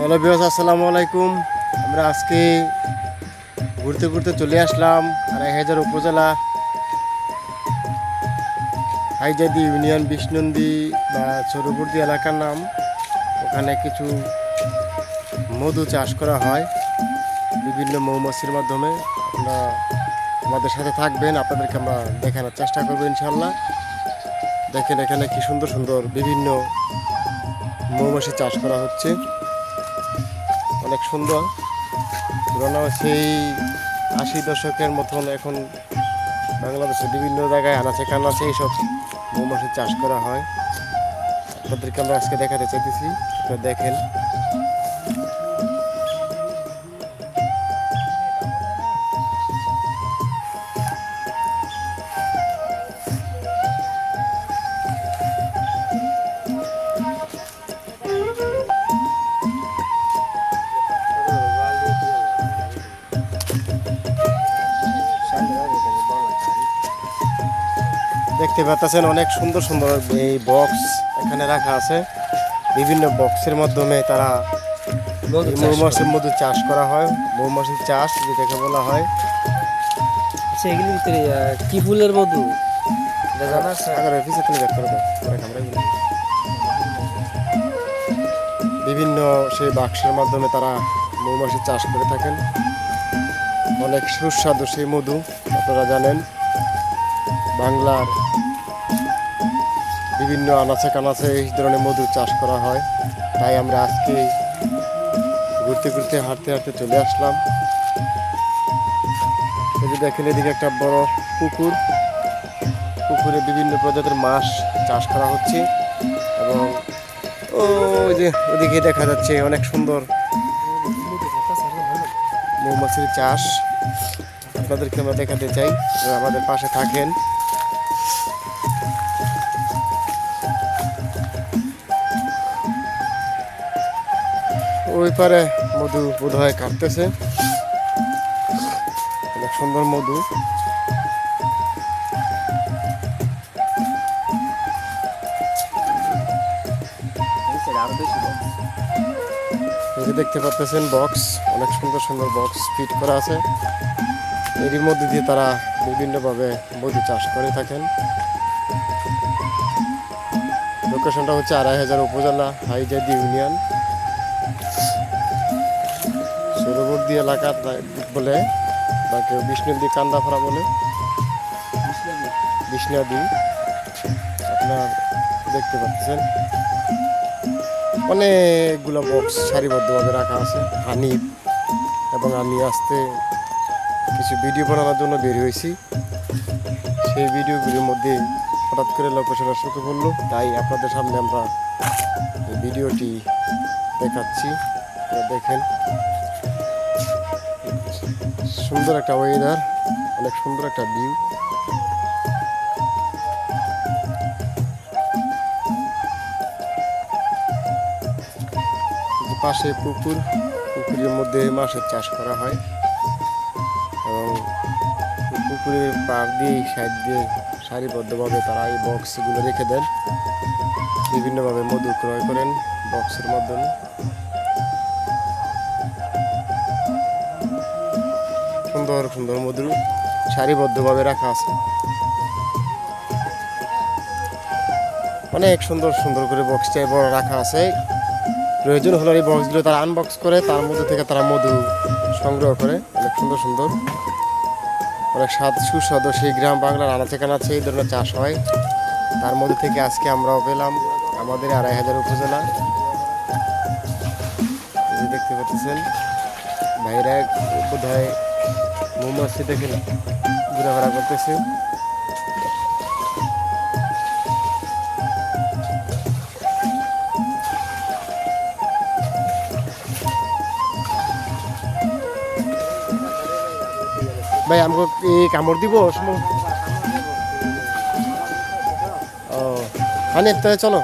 Hello বিয়াস আসসালামু আলাইকুম। আমরা আজকে ঘুরতে ঘুরতে চলে আসলাম আড়াই হাজার উপজেলা, হাইজাদি ইউনিয়ন বিষ্ণন্দী বা চরবর্তী এলাকার নাম। ওখানে কিছু মধু চাষ করা হয়, বিভিন্ন মৌমাছির মাধ্যমে। আপনারা আমাদের সাথে থাকবেন, আপনাদেরকে আমরা দেখানোর চেষ্টা করব ইনশাল্লাহ দেখেন এখানে কি সুন্দর সুন্দর বিভিন্ন মৌমাছি চাষ করা হচ্ছে। অনেক সুন্দর। পুরোনো সেই আশি দশকের মতন এখন বাংলাদেশে বিভিন্ন জায়গায় আনাচে কানাচে এইসব মৌমাছি চাষ করা হয়। আপনাদেরকে আমরা আজকে দেখাতে চাইতেছি, আপনারা দেখেন। দেখতে পাচ্ছেন অনেক সুন্দর সুন্দর এই বক্স এখানে রাখা আছে। বিভিন্ন বক্সের মাধ্যমে তারা মৌমাছির মধু চাষ করা হয় মৌমাছির চাষ যেটাকে বলা হয়। আচ্ছা এগুলির ভিতরে কি ফুলের মধু? এটা জানা আছে? আগে পিছিয়ে তুমি ব্যাক করে দাও পরে আমরা এগুলো দেখি। বিভিন্ন সেই বাক্সের মাধ্যমে তারা মৌমাছি চাষ করে থাকেন। অনেক সুস্বাদু সেই মধু আপনারা জানেন। বাংলার বিভিন্ন আনাচে কানাচে এই ধরনের মধু চাষ করা হয়। তাই আমরা আজকে ঘুরতে ঘুরতে, হাঁটতে হাঁটতে চলে আসলাম। এই দেখেন, এদিকে একটা বড় পুকুর। পুকুরে বিভিন্ন প্রজাতির মাছ চাষ করা হচ্ছে এবং ওই যে ওদিকে দেখা যাচ্ছে অনেক সুন্দর মৌমাছির চাষ। আপনাদেরকে আমরা দেখাতে চাই। আমাদের পাশে থাকেন ওই পারে মধু বোধ হয় কাটতেছে। অনেক সুন্দর মধু। দেখতে পাচ্ছেন বক্স অনেক সুন্দর সুন্দর বক্স ফিট করা আছে। এরই মধ্যে দিয়ে তারা বিভিন্নভাবে মধু চাষ করে থাকেন। লোকেশনটা হচ্ছে আড়াই হাজার উপজেলা হাইজাদি ইউনিয়ন। সুরবর্তী এলাকা তাই বলে বা কেউ বিষ্ণুদি কান্দাফাড়া বলে। বিষ্ণাদি আপনার দেখতে পাচ্ছেন। অনেকগুলো বক্স সারিবদ্ধভাবে রাখা আছে। হানিফ এবং আমি আসতে কিছু ভিডিও বানানোর জন্য বের হয়েছি। সেই ভিডিওগুলির মধ্যে হঠাৎ করে লোকেশনের চোখে পড়ল। তাই আপনাদের সামনে আমরা ভিডিওটি দেখাচ্ছি। দেখেন। সুন্দর একটা ওয়েদার অনেক সুন্দর একটা ভিউ পাশে পুকুর, পুকুরের মধ্যে মাছের চাষ করা হয়। এবং পুকুরের পার দিয়ে সাইড দিয়ে সারিবদ্ধভাবে তারা এই বক্সগুলো রেখে দেন। বিভিন্নভাবে মধু ক্রয় করেন বক্সের মাধ্যমে। সুন্দর সুন্দর মধু সারিবদ্ধভাবে রাখা আছে। অনেক সুন্দর সুন্দর করে বক্সটায় বড় রাখা আছে। প্রয়োজন হলে এই বক্সগুলো তারা আনবক্স করে, তার মধ্যে থেকে তারা মধু সংগ্রহ করে। অনেক সুন্দর সুন্দর। অনেক স্বাদ, সুস্বাদু সেই গ্রাম বাংলার আনাচে কানাচে এই ধরনের চাষ হয়। তার মধ্যে থেকে আজকে আমরাও পেলাম আমাদের আড়াই হাজার উপজেলা। দেখতে পাচ্ছেন, ভাইরা বোধ হয় মৌমাছি দেখে ঘোরাফেরা করতেছে। ভাই আমাকে এই কামড় দিব? ও তাহলে চলো।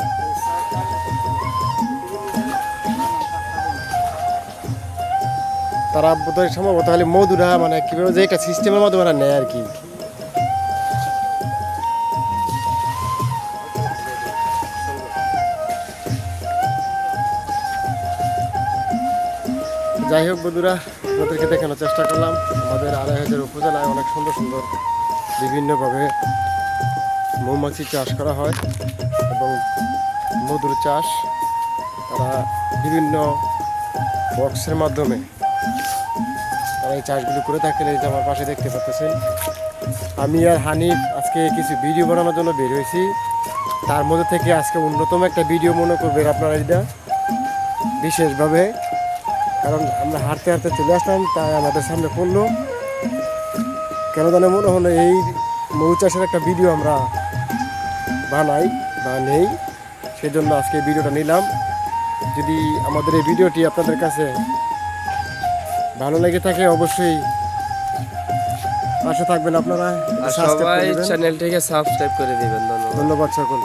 তারা বোধহয় সম্ভবত তাহলে মধুরা মানে কীভাবে যে একটা সিস্টেমের মাধ্যমে নেয় আর কি। যাই হোক বন্ধুরা, আপনাদেরকে দেখানোর চেষ্টা করলাম। আমাদের আড়াই হাজার উপজেলায় অনেক সুন্দর সুন্দর বিভিন্নভাবে মৌমাছি চাষ করা হয় এবং মধুর চাষ তারা বিভিন্ন বক্সের মাধ্যমে এই চাষগুলো করে থাকেন, এই যে আমার পাশে দেখতে পাচ্ছেন। আমি আর হানিফ আজকে কিছু ভিডিও বানানোর জন্য বের হয়েছি। তার মধ্যে থেকে আজকে অন্যতম একটা ভিডিও মনে করবেন আপনারা এটা, বিশেষভাবে। কারণ আমরা হাঁটতে হাঁটতে চলে আসলাম, তাই আমাদের সামনে পড়ল। কেন জানে মনে হলো এই মৌ চাষের একটা ভিডিও আমরা বানাই বা নেই সেই জন্য আজকে ভিডিওটা নিলাম। যদি আমাদের এই ভিডিওটি আপনাদের কাছে ভালো লেগে থাকে অবশ্যই। পাশে থাকবেন আপনারা। সবাই চ্যানেলটিকে সাবস্ক্রাইব করে দিবেন ধন্যবাদ। ধন্যবাদ সকল।